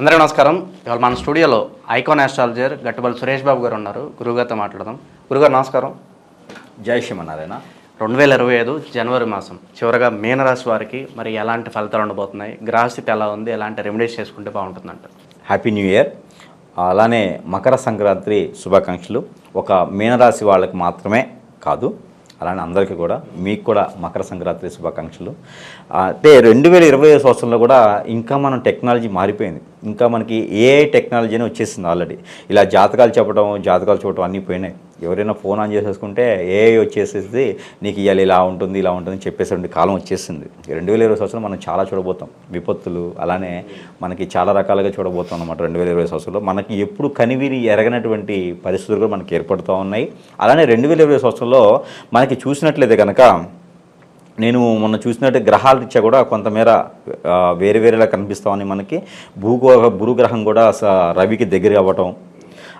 అందరికీ నమస్కారం. ఇవాళ మన స్టూడియోలో ఐకాన్ ఆస్ట్రాలజర్ గట్టుబల్ సురేష్ బాబు గారు ఉన్నారు. గురుగారితో మాట్లాడదాం. గురుగారు నమస్కారం. జై శ్రీమన్నారాయణ. రెండు వేల ఇరవై ఐదు జనవరి మాసం. చివరగా మీనరాశి వారికి మరి ఎలాంటి ఫలితాలు ఉండబోతున్నాయి? గ్రహస్థితి ఎలా ఉంది? ఎలాంటి రెమెడీస్ చేసుకుంటే బాగుంటుందంట హ్యాపీ న్యూ ఇయర్. అలానే మకర సంక్రాంతి శుభాకాంక్షలు. ఒక మీనరాశి వాళ్ళకి మాత్రమే కాదు అలానే అందరికీ కూడా మీకు కూడా మకర సంక్రాంతి శుభాకాంక్షలు. అంటే రెండు వేల ఇరవై సంవత్సరంలో కూడా ఇంకా మనం టెక్నాలజీ మారిపోయింది. ఇంకా మనకి ఏ టెక్నాలజీ అని వచ్చేసింది ఆల్రెడీ ఇలా జాతకాలు చెప్పడం జాతకాలు చూడటం అన్నీ పోయినాయి. ఎవరైనా ఫోన్ ఆన్ చేసేసుకుంటే ఏఐ వచ్చేసేసి నీకు ఇవాళ ఇలా ఉంటుంది ఇలా ఉంటుంది చెప్పేసే కాలం వచ్చేసింది. రెండు వేల ఇరవై సంవత్సరం మనం చాలా చూడబోతాం. విపత్తులు అలానే మనకి చాలా రకాలుగా చూడబోతాం అనమాట రెండు వేల ఇరవై సంవత్సరంలో. మనకి ఎప్పుడు కనివిని ఎరగనటువంటి పరిస్థితులు కూడా మనకి ఏర్పడుతూ ఉన్నాయి. అలానే రెండు వేల ఇరవై సంవత్సరంలో మనకి చూసినట్లయితే కనుక నేను మొన్న చూసినట్టు గ్రహాల రీత్యా కూడా కొంతమేర వేరే వేరేలా కనిపిస్తామని మనకి. భూగో భూగ్రహం కూడా స- రవికి దగ్గర అవ్వటం.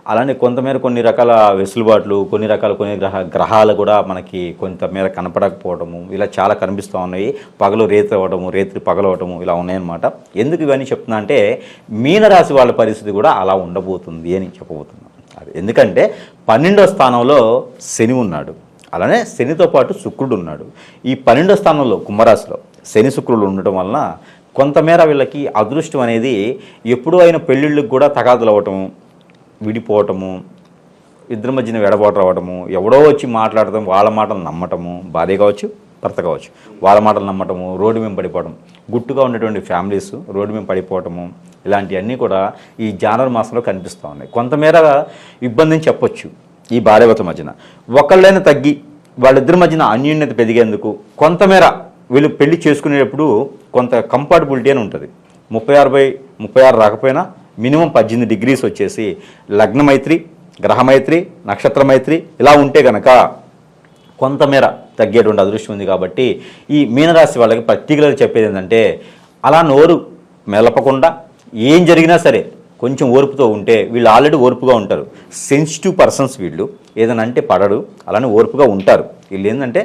అలానే కొంతమేర కొన్ని రకాల వెసులుబాట్లు కొన్ని రకాల కొన్ని గ్రహ గ్రహాలు కూడా మనకి కొంతమేర కనపడకపోవడము ఇలా చాలా కనిపిస్తూ ఉన్నాయి. పగలు రేతి అవ్వడము రేతి పగలవటము ఇలా ఉన్నాయన్నమాట. ఎందుకు ఇవన్నీ చెప్తున్నా అంటే మీనరాశి వాళ్ళ పరిస్థితి కూడా అలా ఉండబోతుంది అని చెప్పబోతున్నాను. అది ఎందుకంటే పన్నెండో స్థానంలో శని ఉన్నాడు. అలానే శనితో పాటు శుక్రుడు ఉన్నాడు. ఈ పన్నెండో స్థానంలో కుంభరాశిలో శని శుక్రులు ఉండటం వలన కొంతమేర వీళ్ళకి అదృష్టం అనేది ఎప్పుడూ అయిన పెళ్ళిళ్ళకి కూడా తగాదులు అవ్వటము విడిపోవటము ఇద్దరి మధ్యన వెడబాటు రావటము ఎవడో వచ్చి మాట్లాడటం వాళ్ళ మాటలు నమ్మటము భార్య కావచ్చు భర్త కావచ్చు వాళ్ళ మాటలు నమ్మటము రోడ్డు మేము పడిపోవడం గుట్టుగా ఉన్నటువంటి ఫ్యామిలీస్ రోడ్డు మీద పడిపోవటము ఇలాంటివన్నీ కూడా ఈ జానర్ మాసంలో కనిపిస్తూ ఉన్నాయి. కొంతమేర ఇబ్బందిని చెప్పొచ్చు. ఈ భార్యవత మధ్యన. ఒకళ్ళైనా తగ్గి వాళ్ళిద్దరి మధ్యన అన్యోన్యత పెరిగేందుకు కొంతమేర వీళ్ళు పెళ్ళి చేసుకునేటప్పుడు కొంత కంఫర్టబిలిటీ అని ఉంటుంది. ముప్పై ఆరు బై ముప్పై ఆరు రాకపోయినా మినిమం పద్దెనిమిది డిగ్రీస్ వచ్చేసి లగ్నమైత్రి గ్రహమైత్రి నక్షత్రమైత్రి ఇలా ఉంటే కనుక కొంతమేర తగ్గేటువంటి అదృష్టం ఉంది కాబట్టి ఈ మీనరాశి వాళ్ళకి పర్టికులర్ చెప్పేది ఏంటంటే అలా నోరు మెలపకుండా ఏం జరిగినా సరే కొంచెం ఓర్పుతో ఉంటే వీళ్ళు ఆల్రెడీ ఓర్పుగా ఉంటారు. సెన్సిటివ్ పర్సన్స్ వీళ్ళు. ఏదైనా అంటే పడడు అలానే ఓర్పుగా ఉంటారు. వీళ్ళు ఏంటంటే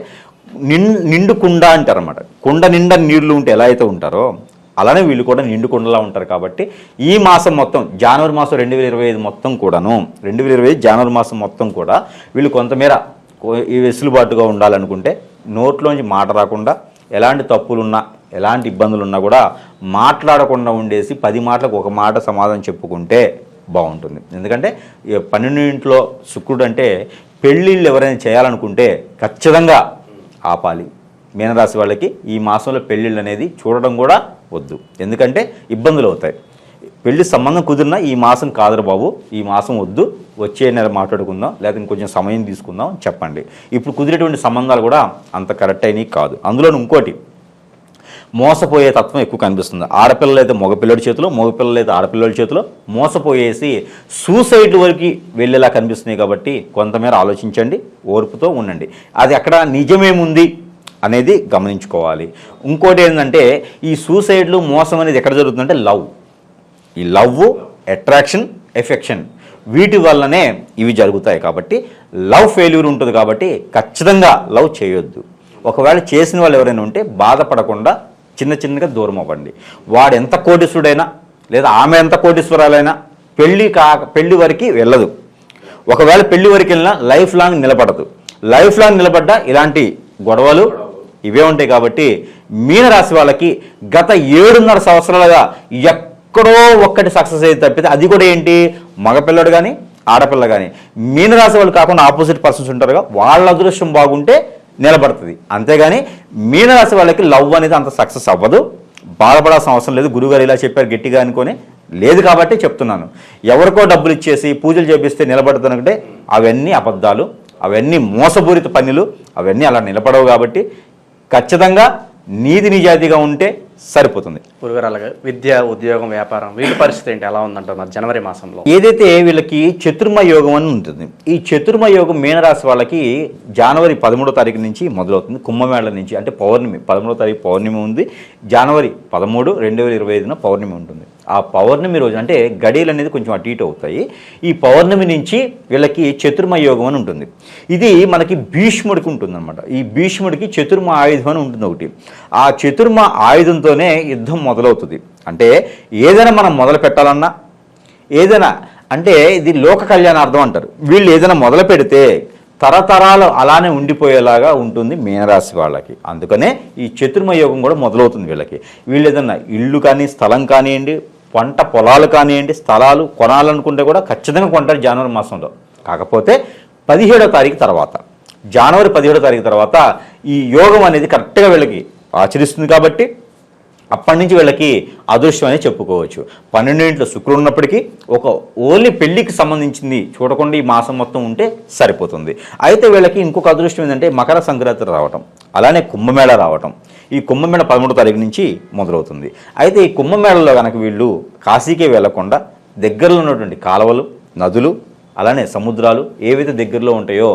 నిన్ నిండు కుండ అంటారు అనమాట కుండ నిండా నీళ్ళు ఉంటే ఎలా అయితే ఉంటారో అలానే వీళ్ళు కూడా నిండు కుండలా ఉంటారు కాబట్టి ఈ మాసం మొత్తం జనవరి మాసం రెండు వేల ఇరవై ఐదు మొత్తం కూడాను రెండు వేల ఇరవై ఐదు జనవరి మాసం మొత్తం కూడా వీళ్ళు కొంతమేర ఈ వెసులుబాటుగా ఉండాలనుకుంటే నోట్లోంచి మాట రాకుండా ఎలాంటి తప్పులున్నా ఎలాంటి ఇబ్బందులు ఉన్నా కూడా మాట్లాడకుండా ఉండేసి పది మాటలకు ఒక మాట సమాధానం చెప్పుకుంటే బాగుంటుంది. ఎందుకంటే పన్నెండింట్లో శుక్రుడు అంటే పెళ్ళిళ్ళు ఎవరైనా చేయాలనుకుంటే ఖచ్చితంగా ఆపాలి. మీనరాశి వాళ్ళకి ఈ మాసంలో పెళ్ళిళ్ళు అనేది చూడడం కూడా వద్దు. ఎందుకంటే ఇబ్బందులు అవుతాయి. పెళ్ళి సంబంధం కుదిరినా ఈ మాసం కాదురా బాబు ఈ మాసం వద్దు. వచ్చే నెల మాట్లాడుకుందాం లేదా ఇంకొంచెం సమయం తీసుకుందాం చెప్పండి. ఇప్పుడు కుదిరేటువంటి సంబంధాలు కూడా అంత కరెక్ట్ అయినవి కాదు. అందులో ఇంకోటి మోసపోయే తత్వం ఎక్కువ కనిపిస్తుంది. ఆడపిల్లలు అయితే మగపిల్లడి చేతిలో మగపిల్లలు అయితే ఆడపిల్లడి చేతిలో మోసపోయేసి సూసైడ్ వరకు వెళ్ళేలా కనిపిస్తున్నాయి కాబట్టి కొంతమేర ఆలోచించండి ఓర్పుతో ఉండండి. అది అక్కడ నిజమేముంది అనేది గమనించుకోవాలి. ఇంకోటి ఏంటంటే ఈ సూసైడ్లు మోసం అనేది ఎక్కడ జరుగుతుందంటే లవ్. ఈ లవ్ అట్రాక్షన్ ఎఫెక్షన్ వీటి వల్లనే ఇవి జరుగుతాయి కాబట్టి లవ్ ఫెయిల్యూర్ ఉంటుంది కాబట్టి ఖచ్చితంగా లవ్ చేయొద్దు. ఒకవేళ చేసిన వాళ్ళు ఎవరైనా ఉంటే బాధపడకుండా చిన్న చిన్నగా దూరం అవ్వండి. వాడు ఎంత కోటీశ్వరుడైనా లేదా ఆమె ఎంత కోటీశ్వరాలైనా పెళ్ళి కా పెళ్ళి వరకు వెళ్ళదు. ఒకవేళ పెళ్ళి వరకు వెళ్ళినా లైఫ్ లాంగ్ నిలబడదు. లైఫ్ లాంగ్ నిలబడ్డా ఇలాంటి గొడవలు ఇవే ఉంటాయి కాబట్టి మీనరాశి వాళ్ళకి గత ఏడున్నర సంవత్సరాలుగా ఎక్కడో ఒక్కటి సక్సెస్ అయితే తప్పితే అది కూడా ఏంటి? మగపిల్లడు కానీ ఆడపిల్ల కానీ మీనరాశి వాళ్ళు కాకుండా ఆపోజిట్ పర్సన్స్ ఉంటారుగా వాళ్ళ అదృష్టం బాగుంటే నిలబడుతుంది. అంతేగాని మీనరాశి వాళ్ళకి లవ్ అనేది అంత సక్సెస్ అవ్వదు. బాధపడాల్సిన అవసరం లేదు. గురుగారు ఇలా చెప్పారు గట్టిగా అనుకొని. లేదు కాబట్టి చెప్తున్నాను. ఎవరికో డబ్బులు ఇచ్చేసి పూజలు చేపిస్తే నిలబడుతుందంటే అవన్నీ అబద్ధాలు అవన్నీ మోసపూరిత పనులు అవన్నీ అలా నిలబడవు కాబట్టి ఖచ్చితంగా నీతి నిజాయితీగా ఉంటే సరిపోతుంది. గురుగారు విద్య ఉద్యోగం వ్యాపారం వీళ్ళ పరిస్థితి ఏంటి? ఎలా ఉందంటారు మరి జనవరి మాసంలో? ఏదైతే వీళ్ళకి చతుర్మ యోగం అని ఉంటుంది ఈ చతుర్మ యోగం మీనరాశి వాళ్ళకి జనవరి పదమూడో తారీఖు నుంచి మొదలవుతుంది. కుంభమేళ నుంచి అంటే పౌర్ణమి పదమూడో తారీఖు పౌర్ణమి ఉంది. జనవరి పదమూడు రెండు వేల ఇరవై ఐదున పౌర్ణమి ఉంటుంది. ఆ పౌర్ణమి రోజు అంటే గడియలు అనేది కొంచెం అటు ఇటు అవుతాయి. ఈ పౌర్ణమి నుంచి వీళ్ళకి చతుర్మ యోగం అని ఉంటుంది. ఇది మనకి భీష్ముడికి ఉంటుందన్నమాట. ఈ భీష్ముడికి చతుర్మ ఆయుధం అని ఉంటుంది ఒకటి. ఆ చతుర్మ ఆయుధంతోనే యుద్ధం మొదలవుతుంది. అంటే ఏదైనా మనం మొదలు పెట్టాలన్నా ఏదైనా అంటే ఇది లోక కళ్యాణార్థం అంటారు. వీళ్ళు ఏదైనా మొదలు పెడితే తరతరాలు అలానే ఉండిపోయేలాగా ఉంటుంది మీనరాశి వాళ్ళకి. అందుకనే ఈ చతుర్మ యోగం కూడా మొదలవుతుంది వీళ్ళకి. వీళ్ళు ఏదన్నా ఇల్లు కానీ స్థలం కానివ్వండి పంట పొలాలు కానివ్వండి స్థలాలు కొనాలనుకుంటే కూడా ఖచ్చితంగా కొంటారు జనవరి మాసంలో. కాకపోతే పదిహేడో తారీఖు తర్వాత. జనవరి పదిహేడో తారీఖు తర్వాత ఈ యోగం అనేది కరెక్ట్గా వీళ్ళకి ఆచరిస్తుంది కాబట్టి అప్పటి నుంచి వీళ్ళకి అదృష్టం అని చెప్పుకోవచ్చు. పన్నెండింట్లో శుక్రుడు ఉన్నప్పటికీ ఒక ఓన్లీ పెళ్ళికి సంబంధించింది చూడకుండా ఈ మాసం మొత్తం ఉంటే సరిపోతుంది. అయితే వీళ్ళకి ఇంకొక అదృష్టం ఏంటంటే మకర సంక్రాంతి రావటం అలానే కుంభమేళ రావటం. ఈ కుంభమేళ పదమూడో తారీఖు నుంచి మొదలవుతుంది. అయితే ఈ కుంభమేళలో కనుక వీళ్ళు కాశీకే వెళ్ళకుండా దగ్గరలో ఉన్నటువంటి కాలువలు నదులు అలానే సముద్రాలు ఏవైతే దగ్గరలో ఉంటాయో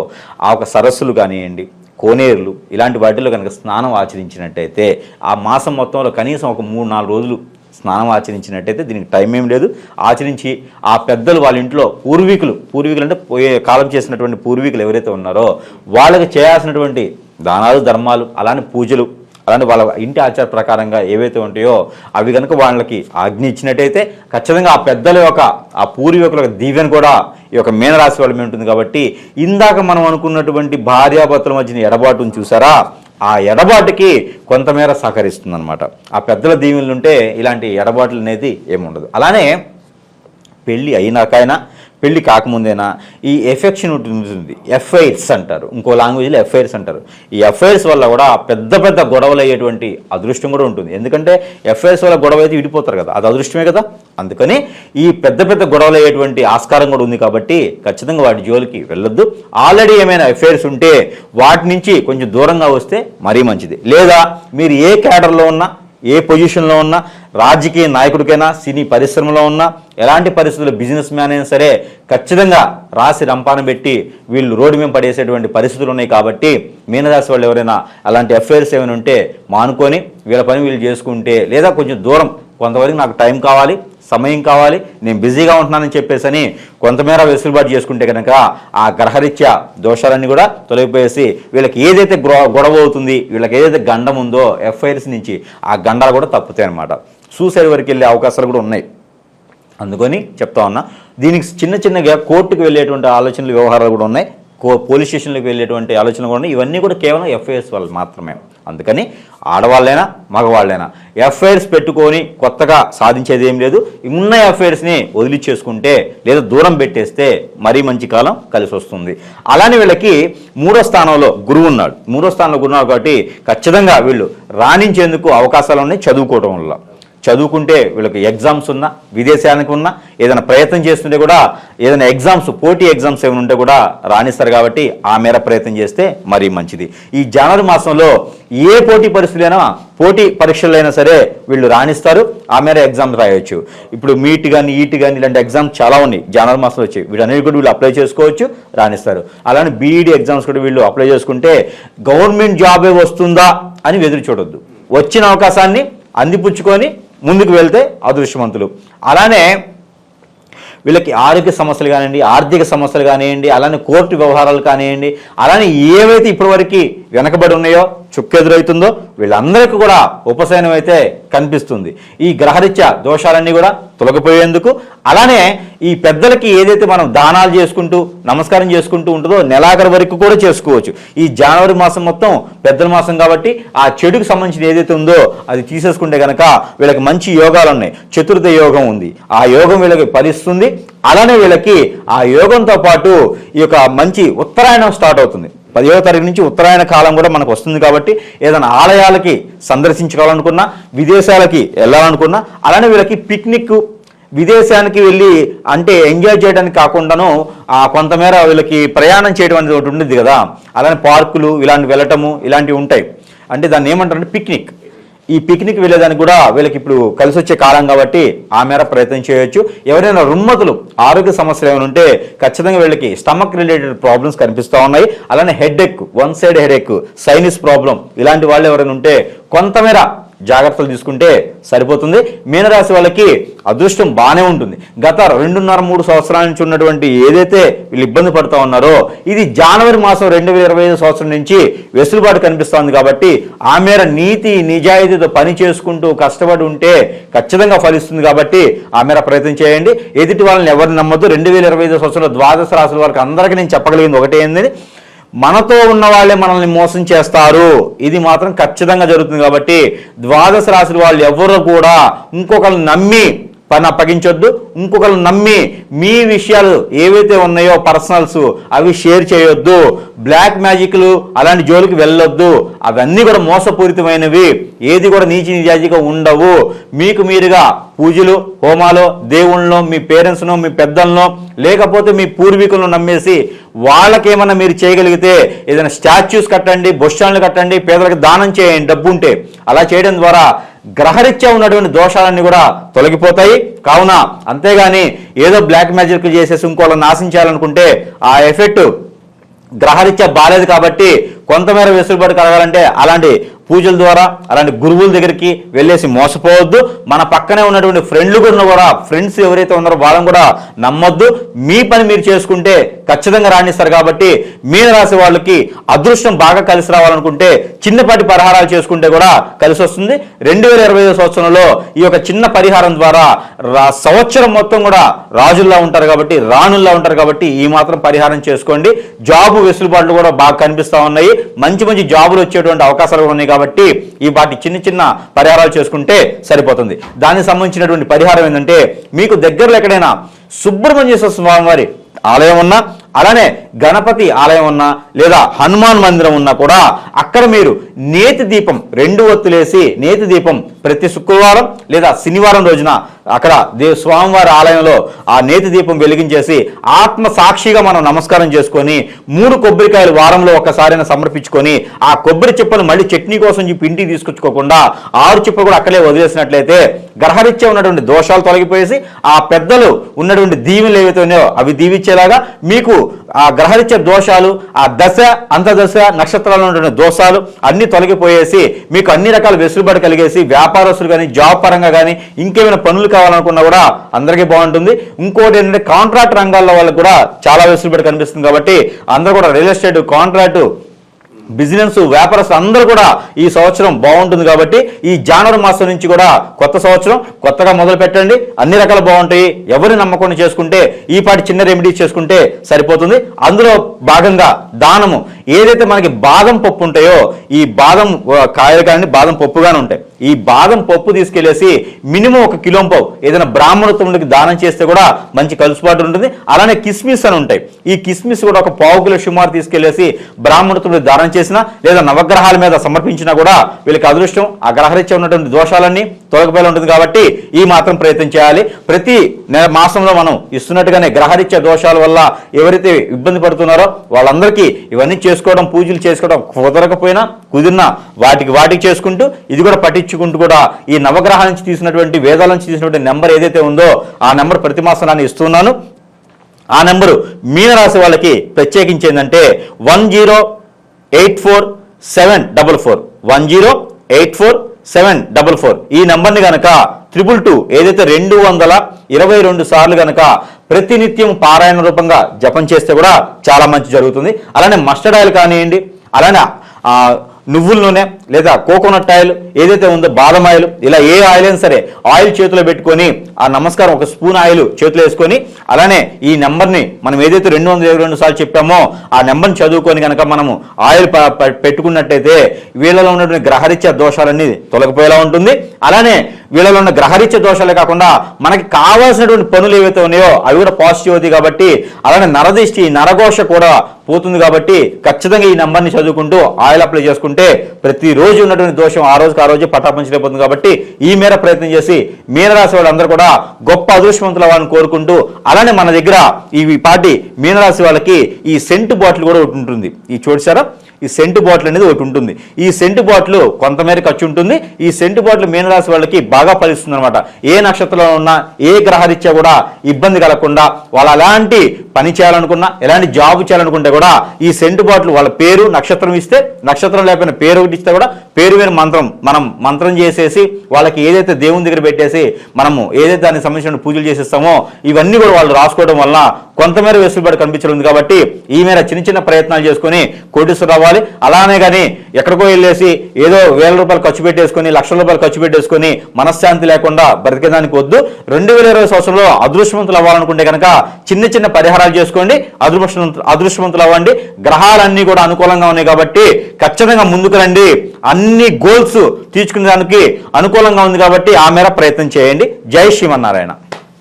ఆ ఒక సరస్సులు కానివ్వండి కోనేరులు ఇలాంటి వాటిలో కనుక స్నానం ఆచరించినట్టయితే ఆ మాసం మొత్తంలో కనీసం ఒక మూడు నాలుగు రోజులు స్నానం ఆచరించినట్టయితే దీనికి టైం ఏం లేదు. ఆచరించి ఆ పెద్దలు వాళ్ళ ఇంట్లో పూర్వీకులు పూర్వీకులు అంటే పోయే కాలం చేసినటువంటి పూర్వీకులు ఎవరైతే ఉన్నారో వాళ్ళకి చేయాల్సినటువంటి దానాలు ధర్మాలు అలానే పూజలు అలాంటి వాళ్ళ ఇంటి ఆచార ప్రకారంగా ఏవైతే ఉంటాయో అవి కనుక వాళ్ళకి ఆజ్ఞ ఇచ్చినట్టయితే ఖచ్చితంగా ఆ పెద్దల యొక్క ఆ పూర్వీకుల యొక్క దీవెన కూడా ఈ యొక్క మీనరాశి వాళ్ళ మీద ఉంటుంది కాబట్టి ఇందాక మనం అనుకున్నటువంటి భార్యాభర్తల మధ్యన ఎడబాటును చూసారా? ఆ ఎడబాటుకి కొంతమేర సహకరిస్తుంది అనమాట ఆ పెద్దల దీవెనలు ఉంటే ఇలాంటి ఎడబాట్లు అనేది ఏముండదు. అలానే పెళ్ళి అయినాకైనా పెళ్ళి కాకముందేనా? ఈ ఎఫెక్షన్ ఉంటుంది. ఎఫ్ఐఆర్స్ అంటారు. ఇంకో లాంగ్వేజ్లో ఎఫ్ఐర్స్ అంటారు. ఈ ఎఫ్ఐర్స్ వల్ల కూడా పెద్ద పెద్ద గొడవలు అయ్యేటువంటి అదృష్టం కూడా ఉంటుంది. ఎందుకంటే ఎఫ్ఐర్స్ వల్ల గొడవ అయితే విడిపోతారు కదా. అది అదృష్టమే కదా. అందుకని ఈ పెద్ద పెద్ద గొడవలు అయ్యేటువంటి ఆస్కారం కూడా ఉంది కాబట్టి ఖచ్చితంగా వాటి జోలికి వెళ్ళొద్దు. ఆల్రెడీ ఏమైనా ఎఫ్ఐఆర్స్ ఉంటే వాటి నుంచి కొంచెం దూరంగా వస్తే మరీ మంచిది. లేదా మీరు ఏ క్యాడర్లో ఉన్నా ఏ పొజిషన్లో ఉన్నా రాజకీయ నాయకుడికైనా సినీ పరిశ్రమలో ఉన్నా ఎలాంటి పరిస్థితుల్లో బిజినెస్ మ్యాన్ అయినా సరే ఖచ్చితంగా రాసి రంపాన పెట్టి వీళ్ళు రోడ్డు మీద పడేసేటువంటి పరిస్థితులు ఉన్నాయి కాబట్టి మీనరాశి వాళ్ళు ఎవరైనా అలాంటి అఫైర్స్ ఏమైనా ఉంటే మానుకొని వీళ్ళ పని వీళ్ళు చేసుకుంటే లేదా కొంచెం దూరం కొంతవరకు నాకు టైం కావాలి సమయం కావాలి నేను బిజీగా ఉంటున్నానని చెప్పేసి అని కొంతమేర వెసులుబాటు చేసుకుంటే కనుక ఆ గ్రహరీత్యా దోషాలన్నీ కూడా తొలగిపోయేసి వీళ్ళకి ఏదైతే గ్రో- గొడవ అవుతుంది వీళ్ళకి ఏదైతే గండం ఉందో ఎఫ్ఐఆర్స్ నుంచి ఆ గండాలు కూడా తప్పుతాయి అనమాట సూసైడ్ వరకు వెళ్ళే అవకాశాలు కూడా ఉన్నాయి. అందుకని చెప్తా ఉన్నా దీనికి చిన్న చిన్నగా కోర్టుకు వెళ్ళేటువంటి ఆలోచనలు వ్యవహారాలు కూడా ఉన్నాయి. కో పోలీస్ స్టేషన్లకు వెళ్ళేటువంటి ఆలోచనలు కూడా ఉన్నాయి. ఇవన్నీ కూడా కేవలం ఎఫ్ఐఎస్ వాళ్ళు మాత్రమే. అందుకని ఆడవాళ్ళైనా మగవాళ్ళైనా ఎఫ్ఐఆర్స్ పెట్టుకొని కొత్తగా సాధించేది ఏం లేదు. ఉన్న ఎఫ్ఐఆర్స్ని వదిలిచ్చేసుకుంటే లేదా దూరం పెట్టేస్తే మరీ మంచి కాలం కలిసి వస్తుంది అలానే వీళ్ళకి మూడో స్థానంలో గురువు ఉన్నాడు. మూడో స్థానంలో గురువు కాబట్టి ఖచ్చితంగా వీళ్ళు రాణించేందుకు అవకాశాలు ఉన్నాయి చదువుకోవడం వల్ల. చదువుకుంటే వీళ్ళకి ఎగ్జామ్స్ ఉన్నా విదేశానికి ఉన్నా ఏదైనా ప్రయత్నం చేస్తుంటే కూడా ఏదైనా ఎగ్జామ్స్ పోటీ ఎగ్జామ్స్ ఏమైనా ఉంటే కూడా రాణిస్తారు కాబట్టి ఆ మేర ప్రయత్నం చేస్తే మరీ మంచిది. ఈ జనవరి మాసంలో ఏ పోటీ పరిస్థితులైనా పోటీ పరీక్షలైనా సరే వీళ్ళు రాణిస్తారు ఆ మేర ఎగ్జామ్స్ రాయొచ్చు. ఇప్పుడు మీట్ కానీ ఈట్ కానీ ఇలాంటి ఎగ్జామ్స్ చాలా ఉన్నాయి. జనవరి మాసంలో వచ్చి వీటన్నిటి కూడా వీళ్ళు అప్లై చేసుకోవచ్చు రాణిస్తారు. అలానే బీఈడీ ఎగ్జామ్స్ కూడా వీళ్ళు అప్లై చేసుకుంటే గవర్నమెంట్ జాబే వస్తుందా అని ఎదురు చూడొద్దు. వచ్చిన అవకాశాన్ని అందిపుచ్చుకొని ముందుకు వెళ్తే అదృష్టవంతులు. అలానే వీళ్ళకి ఆరోగ్య సమస్యలు కానివ్వండి ఆర్థిక సమస్యలు కానివ్వండి అలానే కోర్టు వ్యవహారాలు కానివ్వండి అలానే ఏవైతే ఇప్పటివరకు వెనకబడి ఉన్నాయో చుక్కెదురవుతుందో వీళ్ళందరికీ కూడా ఉపశమనం అయితే కనిపిస్తుంది. ఈ గ్రహరీత్యా దోషాలన్నీ కూడా తొలగిపోయేందుకు అలానే ఈ పెద్దలకి ఏదైతే మనం దానాలు చేసుకుంటూ నమస్కారం చేసుకుంటూ ఉంటుందో నెలాఖరు వరకు కూడా చేసుకోవచ్చు. ఈ జనవరి మాసం మొత్తం పెద్దల మాసం కాబట్టి ఆ చెడుకు సంబంధించిన ఏదైతే ఉందో అది తీసేసుకుంటే కనుక వీళ్ళకి మంచి యోగాలు ఉన్నాయి. చతుర్థ యోగం ఉంది. ఆ యోగం వీళ్ళకి ఫలిస్తుంది. అలానే వీళ్ళకి ఆ యోగంతో పాటు ఈ యొక్క మంచి ఉత్తరాయణం స్టార్ట్ అవుతుంది. పదిహేవ తారీఖు నుంచి ఉత్తరాయణ కాలం కూడా మనకు వస్తుంది కాబట్టి ఏదైనా ఆలయాలకి సందర్శించుకోవాలనుకున్నా విదేశాలకి వెళ్ళాలనుకున్నా అలానే వీళ్ళకి పిక్నిక్ విదేశానికి వెళ్ళి అంటే ఎంజాయ్ చేయడానికి కాకుండాను కొంతమేర వీళ్ళకి ప్రయాణం చేయడం అనేది ఒకటి ఉండేది కదా. అలానే పార్కులు ఇలాంటి వెళ్ళటము ఇలాంటివి ఉంటాయి. అంటే దాన్ని ఏమంటారంటే పిక్నిక్. ఈ పిక్నిక్ వెళ్ళేదానికి కూడా వీళ్ళకి ఇప్పుడు కలిసి వచ్చే కాలం కాబట్టి ఆ మేర ప్రయత్నం చేయొచ్చు. ఎవరైనా రుమ్మతులు ఆరోగ్య సమస్యలు ఏమైనా ఉంటే ఖచ్చితంగా వీళ్ళకి స్టమక్ రిలేటెడ్ ప్రాబ్లమ్స్ కనిపిస్తూ ఉన్నాయి. అలానే headache one side headache sinus problem ఇలాంటి వాళ్ళు ఎవరైనా ఉంటే కొంతమేర జాగ్రత్తలు తీసుకుంటే సరిపోతుంది. మీనరాశి వాళ్ళకి అదృష్టం బాగానే ఉంటుంది. గత రెండున్నర మూడు సంవత్సరాల నుంచి ఉన్నటువంటి ఏదైతే వీళ్ళు ఇబ్బంది పడుతూ ఉన్నారో ఇది జనవరి మాసం రెండు వేల ఇరవై ఐదు సంవత్సరం నుంచి వెసులుబాటు కనిపిస్తోంది కాబట్టి ఆ మేర నీతి నిజాయితీతో పని చేసుకుంటూ కష్టపడి ఉంటే ఖచ్చితంగా ఫలిస్తుంది కాబట్టి ఆ మేర ప్రయత్నం చేయండి. ఎదుటి వాళ్ళని ఎవరిని నమ్మద్దు. రెండు వేల ఇరవై ఐదు సంవత్సరంలో ద్వాదశ రాశుల వారికి అందరికీ నేను చెప్పగలిగింది ఒకటే ఏంది మనతో ఉన్న వాళ్ళే మనల్ని మోసం చేస్తారు. ఇది మాత్రం ఖచ్చితంగా జరుగుతుంది కాబట్టి ద్వాదశ రాశుల వాళ్ళు ఎవరు కూడా ఇంకొకరిని నమ్మి పని అప్పగించొద్దు ఇంకొకరు నమ్మి మీ విషయాలు ఏవైతే ఉన్నాయో పర్సనల్స్ అవి షేర్ చేయొద్దు. బ్లాక్ మ్యాజిక్లు అలాంటి జోలికి వెళ్ళొద్దు. అవన్నీ కూడా మోసపూరితమైనవి. ఏది కూడా నీచి నిజాజిగా ఉండవు. మీకు మీరుగా పూజలు హోమాలు దేవుళ్ళను మీ పేరెంట్స్ను మీ పెద్దలను లేకపోతే మీ పూర్వీకులను నమ్మేసి వాళ్ళకేమన్నా మీరు చేయగలిగితే ఏదైనా స్టాచ్యూస్ కట్టండి బొస్టాన్లు కట్టండి పేదలకు దానం చేయండి డబ్బు ఉంటే అలా చేయడం ద్వారా గ్రహరీత్యా ఉన్నటువంటి దోషాలన్నీ కూడా తొలగిపోతాయి. కావున అంతేగాని ఏదో బ్లాక్ మ్యాజిక్ చేసేసి ఇంకోళ్ళని నాశించాలనుకుంటే ఆ ఎఫెక్ట్ గ్రహరీత్యా బాలేదు కాబట్టి కొంతమేర వెసులుబాటు కలగాలంటే అలాంటి పూజల ద్వారా అలాంటి గురువుల దగ్గరికి వెళ్ళేసి మోసపోవద్దు. మన పక్కనే ఉన్నటువంటి ఫ్రెండ్లు కూడా కూడా ఫ్రెండ్స్ ఎవరైతే ఉన్నారో వాళ్ళని కూడా నమ్మొద్దు. మీ పని మీరు చేసుకుంటే ఖచ్చితంగా రాణిస్తారు కాబట్టి మీన రాశి వాళ్ళకి అదృష్టం బాగా కలిసి రావాలనుకుంటే చిన్నపాటి పరిహారాలు చేసుకుంటే కూడా కలిసి వస్తుంది. రెండు వేల ఇరవై సంవత్సరంలో ఈ యొక్క చిన్న పరిహారం ద్వారా రా- సంవత్సరం మొత్తం కూడా రాజుల్లా ఉంటారు కాబట్టి రాణుల్లా ఉంటారు కాబట్టి ఈ మాత్రం పరిహారం చేసుకోండి. జాబు వెసులుబాట్లు కూడా బాగా కనిపిస్తా ఉన్నాయి. మంచి మంచి జాబులు వచ్చేటువంటి అవకాశాలు కూడా ఉన్నాయి కాబట్టి ఈ వాటి చిన్న చిన్న పరిహారాలు చేసుకుంటే సరిపోతుంది. దానికి సంబంధించినటువంటి పరిహారం ఏంటంటే మీకు దగ్గరలో ఎక్కడైనా సుబ్రహ్మణ్యేశ్వర స్వామి వారి ఆలయం ఉన్నా అలానే గణపతి ఆలయం ఉన్నా లేదా హనుమాన్ మందిరం ఉన్నా కూడా అక్కడ మీరు నేతి దీపం రెండు ఒత్తులేసి నేతి దీపం ప్రతి శుక్రవారం లేదా శనివారం రోజున అక్కడ దే స్వామివారి ఆలయంలో ఆ నేతి దీపం వెలిగించేసి ఆత్మ సాక్షిగా మనం నమస్కారం చేసుకొని మూడు కొబ్బరికాయలు వారంలో ఒకసారైనా సమర్పించుకొని ఆ కొబ్బరి చిప్పను మళ్ళీ చట్నీ కోసం చెప్పి ఇంటికి తీసుకొచ్చుకోకుండా ఆరు చిప్ప కూడా అక్కడే వదిలేసినట్లయితే గ్రహరీత్యా ఉన్నటువంటి దోషాలు తొలగిపోయేసి ఆ పెద్దలు ఉన్నటువంటి దీవెనలు ఏవైతే ఉన్నాయో అవి దీవించేలాగా మీకు ఆ గ్రహరిత్య దోషాలు ఆ దశ అంతర్దశ నక్షత్రాలు దోషాలు అన్ని తొలగిపోయేసి మీకు అన్ని రకాల వెసులుబాటు కలిగేసి వ్యాపారస్తులు కానీ జాబ్ పరంగా కానీ ఇంకేమైనా పనులు కావాలనుకున్నా కూడా అందరికీ బాగుంటుంది. ఇంకోటి ఏంటంటే కాంట్రాక్ట్ రంగాల్లో వాళ్ళకి కూడా చాలా వెసులుబాటు కనిపిస్తుంది కాబట్టి అందరూ కూడా రియల్ ఎస్టేట్ కాంట్రాక్టు బిజినెస్ వ్యాపారస్తులు అందరూ కూడా ఈ సంవత్సరం బాగుంటుంది కాబట్టి ఈ జనవరి మాసం నుంచి కూడా కొత్త సంవత్సరం కొత్తగా మొదలు పెట్టండి. అన్ని రకాలు బాగుంటాయి. ఎవరిని నమ్మకుండా చేసుకుంటే ఈ పాటి చిన్న రెమెడీస్ చేసుకుంటే సరిపోతుంది. అందులో భాగంగా దానము. ఏదైతే మనకి బాదం పప్పు ఉంటాయో ఈ బాదం కాయలు కానీ బాదం పప్పు కానీ ఉంటాయి. ఈ బాదం పప్పు తీసుకెళ్ళేసి మినిమం ఒక కిలో పావు ఏదైనా బ్రాహ్మణత్వంలోకి దానం చేస్తే కూడా మంచి కలుసుబాటు ఉంటుంది. అలానే కిస్మిస్ అని ఉంటాయి. ఈ కిస్మిస్ కూడా ఒక పావు కిలో సుమారు తీసుకెళ్ళేసి బ్రాహ్మణత్వంలో దానం చేసినా లేదా నవగ్రహాల మీద సమర్పించినా కూడా వీళ్ళకి అదృష్టం ఆ గ్రహరీత్యా ఉన్నటువంటి దోషాలన్నీ తొలగిపోయి ఉంటుంది కాబట్టి ఈ మాత్రం ప్రయత్నం చేయాలి. ప్రతి నెల మాసంలో మనం ఇస్తున్నట్టుగానే గ్రహరీత్యా దోషాల వల్ల ఎవరైతే ఇబ్బంది పడుతున్నారో వాళ్ళందరికీ ఇవన్నీ చేసుకోవడం పూజలు చేసుకోవడం కుదరకపోయినా కుదిరినా వాటికి వాటికి చేసుకుంటూ ఇది కూడా పట్టించుకుంటూ కూడా ఈ నవగ్రహాల నుంచి తీసినటువంటి వేదాల నుంచి తీసినటువంటి నెంబర్ ఏదైతే ఉందో ఆ నెంబర్ ప్రతి మాసం నేను ఇస్తున్నాను. ఆ నెంబరు మీనరాశి వాళ్ళకి ప్రత్యేకించి ఏంటంటే one zero eight four seven double four. One zero eight four seven double four. ఈ నెంబర్ని కనుక త్రిబుల్ టూ ఏదైతే రెండు వందల ఇరవై రెండు సార్లు గనక ప్రతినిత్యం పారాయణ రూపంగా జపం చేస్తే కూడా చాలా మంచి జరుగుతుంది. అలానే మస్టర్డ్ ఆయిల్ కానివ్వండి అలానే నువ్వుల నూనె లేదా కోకోనట్ ఆయిల్ ఏదైతే ఉందో బాదం ఆయిల్ ఇలా ఏ ఆయిల్ అయినా సరే ఆయిల్ చేతిలో పెట్టుకొని ఆ నమస్కారం ఒక స్పూన్ ఆయిల్ చేతిలో వేసుకొని అలానే ఈ నెంబర్ని మనం ఏదైతే రెండు వందల ఇరవై రెండు సార్లు చెప్పామో ఆ నెంబర్ని చదువుకొని కనుక మనము ఆయిల్ పెట్టుకున్నట్టయితే వీళ్ళలో ఉన్నటువంటి గ్రహరీత్యా దోషాలన్నీ తొలగిపోయేలా ఉంటుంది. అలానే వీళ్ళలో ఉన్న గ్రహరీత్య దోషాలే కాకుండా మనకి కావాల్సినటువంటి పనులు ఏవైతే ఉన్నాయో అవి కూడా పాజిటివ్ అవుతాయి కాబట్టి అలానే నరదిష్టి నరఘోష కూడా పోతుంది కాబట్టి ఖచ్చితంగా ఈ నెంబర్ని చదువుకుంటూ ఆయిల్ అప్లై చేసుకుంటే ప్రతిరోజు ఉన్నటువంటి దోషం ఆ రోజుకి ఆ రోజు పటాపంచలేకపోతుంది కాబట్టి ఈ మేర ప్రయత్నం చేసి మీనరాశి వాళ్ళందరూ కూడా గొప్ప అదృష్టవంతుల వాళ్ళని కోరుకుంటూ అలానే మన దగ్గర ఈ పాటి మీనరాశి వాళ్ళకి ఈ సెంట్ బాటిల్ కూడా ఒకటి ఉంటుంది. ఈ చూసారా ఈ సెంటు బాటిల్ అనేది ఒకటి ఉంటుంది. ఈ సెంటు బాటిల్ కొంతమేర ఖర్చు ఉంటుంది. ఈ సెంటు బాటిల్ మీనరాశి వాళ్ళకి బాగా ఫలిస్తుంది అనమాట ఏ నక్షత్రంలో ఉన్నా ఏ గ్రహరీత్యా కూడా ఇబ్బంది కలగకుండా వాళ్ళు అలాంటి పని చేయాలనుకున్నా ఎలాంటి జాబ్ చేయాలనుకుంటే కూడా ఈ సెంటు బాటిల్ వాళ్ళ పేరు నక్షత్రం ఇస్తే నక్షత్రం లేకపోయినా పేరు ఒకటి ఇస్తే కూడా పేరు మీద మంత్రం. మనం మంత్రం చేసేసి వాళ్ళకి ఏదైతే దేవుని దగ్గర పెట్టేసి మనము ఏదైతే దానికి సంబంధించిన పూజలు చేసేస్తామో ఇవన్నీ కూడా వాళ్ళు రాసుకోవడం వల్ల కొంతమేర వెసులుబాటు కనిపించలేదు కాబట్టి ఈ మేర చిన్న చిన్న ప్రయత్నాలు చేసుకుని కోటీశ్వరు అవ్వాలి. అలానే కానీ ఎక్కడికో వెళ్ళేసి ఏదో వేల రూపాయలు ఖర్చు పెట్టేసుకొని లక్షల రూపాయలు ఖర్చు పెట్టేసుకుని మనశ్శాంతి లేకుండా బ్రతికేదానికి వద్దు. రెండు వేల ఇరవై సంవత్సరంలో అదృష్టవంతులు అవ్వాలనుకుంటే కనుక చిన్న చిన్న పరిహారాలు చేసుకోండి అదృష్టవంతులు అదృష్టవంతులు అవ్వండి. గ్రహాలన్నీ కూడా అనుకూలంగా ఉన్నాయి కాబట్టి ఖచ్చితంగా ముందుకు రండి. అన్ని గోల్స్ తీర్చుకునే దానికి అనుకూలంగా ఉంది కాబట్టి ఆ మేర ప్రయత్నం చేయండి. జై శ్రీమన్నారాయణ.